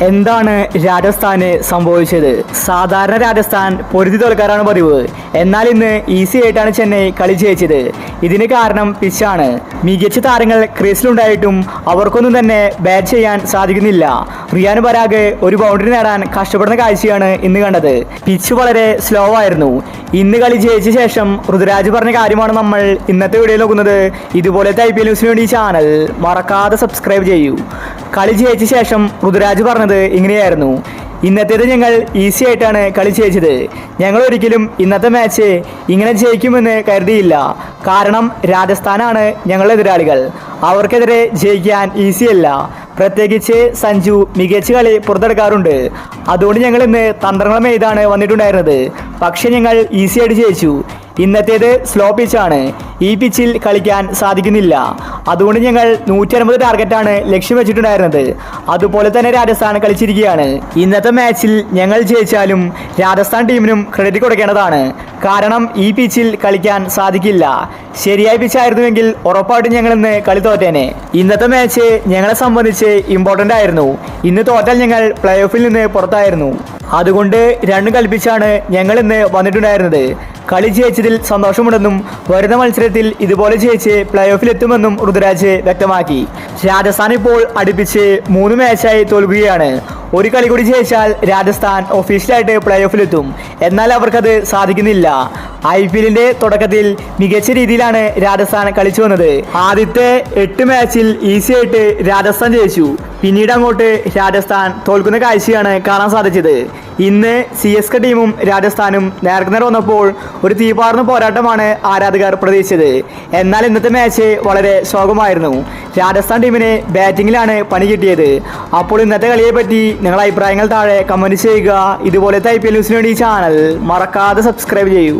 എന്താണ് രാജസ്ഥാന് സംഭവിച്ചത്? സാധാരണ രാജസ്ഥാൻ പൊരുതി തോൽക്കാറാണ് പതിവ്. എന്നാൽ ഇന്ന് ഈസി ആയിട്ടാണ് ചെന്നൈ കളി ജയിച്ചത്. ഇതിന് കാരണം പിച്ചാണ് മികച്ച താരങ്ങൾ ക്രീസിലുണ്ടായിട്ടും അവർക്കൊന്നും തന്നെ ബാറ്റ് ചെയ്യാൻ സാധിക്കുന്നില്ല. റിയാൻ പരാഗ് ഒരു ബൗണ്ടറി നേടാൻ കഷ്ടപ്പെടുന്ന കാഴ്ചയാണ് ഇന്ന് കണ്ടത്. പിച്ച് വളരെ സ്ലോ ആയിരുന്നു. ഇന്ന് കളി ജയിച്ച ശേഷം ഋതുരാജ് പറഞ്ഞ കാര്യമാണ് നമ്മൾ ഇന്നത്തെ വീഡിയോ നോക്കുന്നത്. ഇതുപോലത്തെ ഐ പി എൽ ന്യൂസിന് വേണ്ടി ചാനൽ മറക്കാതെ സബ്സ്ക്രൈബ് ചെയ്യൂ. കളി ജയിച്ച ശേഷം ഋതുരാജ് പറഞ്ഞത് ഇങ്ങനെയായിരുന്നു. ഇന്നത്തേത് ഞങ്ങൾ ഈസി ആയിട്ടാണ് കളി ജയിച്ചത്. ഞങ്ങൾ ഒരിക്കലും ഇന്നത്തെ മാച്ച് ഇങ്ങനെ ജയിക്കുമെന്ന് കരുതിയില്ല. കാരണം രാജസ്ഥാനാണ് ഞങ്ങളുടെ എതിരാളികൾ. അവർക്കെതിരെ ജയിക്കാൻ ഈസിയല്ല പ്രത്യേകിച്ച് സഞ്ജു മികച്ച കളി പുറത്തെടുക്കാറുണ്ട്. അതുകൊണ്ട് ഞങ്ങൾ ഇന്ന് തന്ത്രങ്ങളും മെയ്താണ് വന്നിട്ടുണ്ടായിരുന്നത്. പക്ഷെ ഞങ്ങൾ ഈസി ആയിട്ട് ജയിച്ചു. ഇന്നത്തേത് സ്ലോ പിച്ചാണ് ഈ പിച്ചിൽ കളിക്കാൻ സാധിക്കുന്നില്ല. അതുകൊണ്ട് ഞങ്ങൾ നൂറ്റി അൻപത് ടാർഗറ്റാണ് ലക്ഷ്യം വെച്ചിട്ടുണ്ടായിരുന്നത്. അതുപോലെ തന്നെ രാജസ്ഥാൻ കളിച്ചിരിക്കുകയാണ്. ഇന്നത്തെ മാച്ചിൽ ഞങ്ങൾ ജയിച്ചാലും രാജസ്ഥാൻ ടീമിനും ക്രെഡിറ്റ് കൊടുക്കേണ്ടതാണ്. കാരണം ഈ പിച്ചിൽ കളിക്കാൻ സാധിക്കില്ല. ശരിയായ പിച്ചായിരുന്നുവെങ്കിൽ ഉറപ്പായിട്ടും ഞങ്ങൾ ഇന്ന് കളി തോറ്റേനെ. ഇന്നത്തെ മാച്ച് ഞങ്ങളെ സംബന്ധിച്ച് ഇമ്പോർട്ടന്റ് ആയിരുന്നു. ഇന്ന് തോറ്റാൽ ഞങ്ങൾ പ്ലേ ഓഫിൽ നിന്ന് പുറത്തായിരുന്നു. അതുകൊണ്ട് രണ്ട് കൽപ്പിച്ചാണ് ഞങ്ങൾ ഇന്ന് വന്നിട്ടുണ്ടായിരുന്നത്. കളി ജയിച്ചതിൽ സന്തോഷമുണ്ടെന്നും വരുന്ന മത്സരത്തിൽ ഇതുപോലെ ജയിച്ച് പ്ലേ ഓഫിലെത്തുമെന്നും ഋതുരാജ് വ്യക്തമാക്കി. രാജസ്ഥാൻ ഇപ്പോൾ അടുപ്പിച്ച് മൂന്ന് മാച്ചായി തോൽക്കുകയാണ്. ഒരു കളി കൂടി ജയിച്ചാൽ രാജസ്ഥാൻ ഒഫീഷ്യലായിട്ട് പ്ലേ ഓഫിലെത്തും എന്നാൽ അവർക്കത് സാധിക്കുന്നില്ല. ഐ പി എല്ലിന്റെ തുടക്കത്തിൽ മികച്ച രീതിയിലാണ് രാജസ്ഥാൻ കളിച്ചു വന്നത്. ആദ്യത്തെ എട്ട് മാച്ചിൽ ഈസി ആയിട്ട് രാജസ്ഥാൻ ജയിച്ചു. പിന്നീട് അങ്ങോട്ട് രാജസ്ഥാൻ തോൽക്കുന്ന കാഴ്ചയാണ് കാണാൻ സാധിച്ചത്. ഇന്ന് സി എസ് കെ ടീമും രാജസ്ഥാനും നേർക്കുനേർ വന്നപ്പോൾ ഒരു തീപാർന്ന പോരാട്ടമാണ് ആരാധകർ പ്രതീക്ഷിച്ചത്. എന്നാൽ ഇന്നത്തെ മാച്ച് വളരെ ശോകമായിരുന്നു. രാജസ്ഥാൻ ടീമിന് ബാറ്റിങ്ങിലാണ് പണി കിട്ടിയത്. അപ്പോൾ ഇന്നത്തെ കളിയെ പറ്റി നിങ്ങളുടെ അഭിപ്രായങ്ങൾ താഴെ കമന്റ് ചെയ്യുക. ഇതുപോലത്തെ ഐ പി എൽ ന്യൂസിന് വേണ്ടി ചാനൽ മറക്കാതെ സബ്സ്ക്രൈബ് ചെയ്യൂ.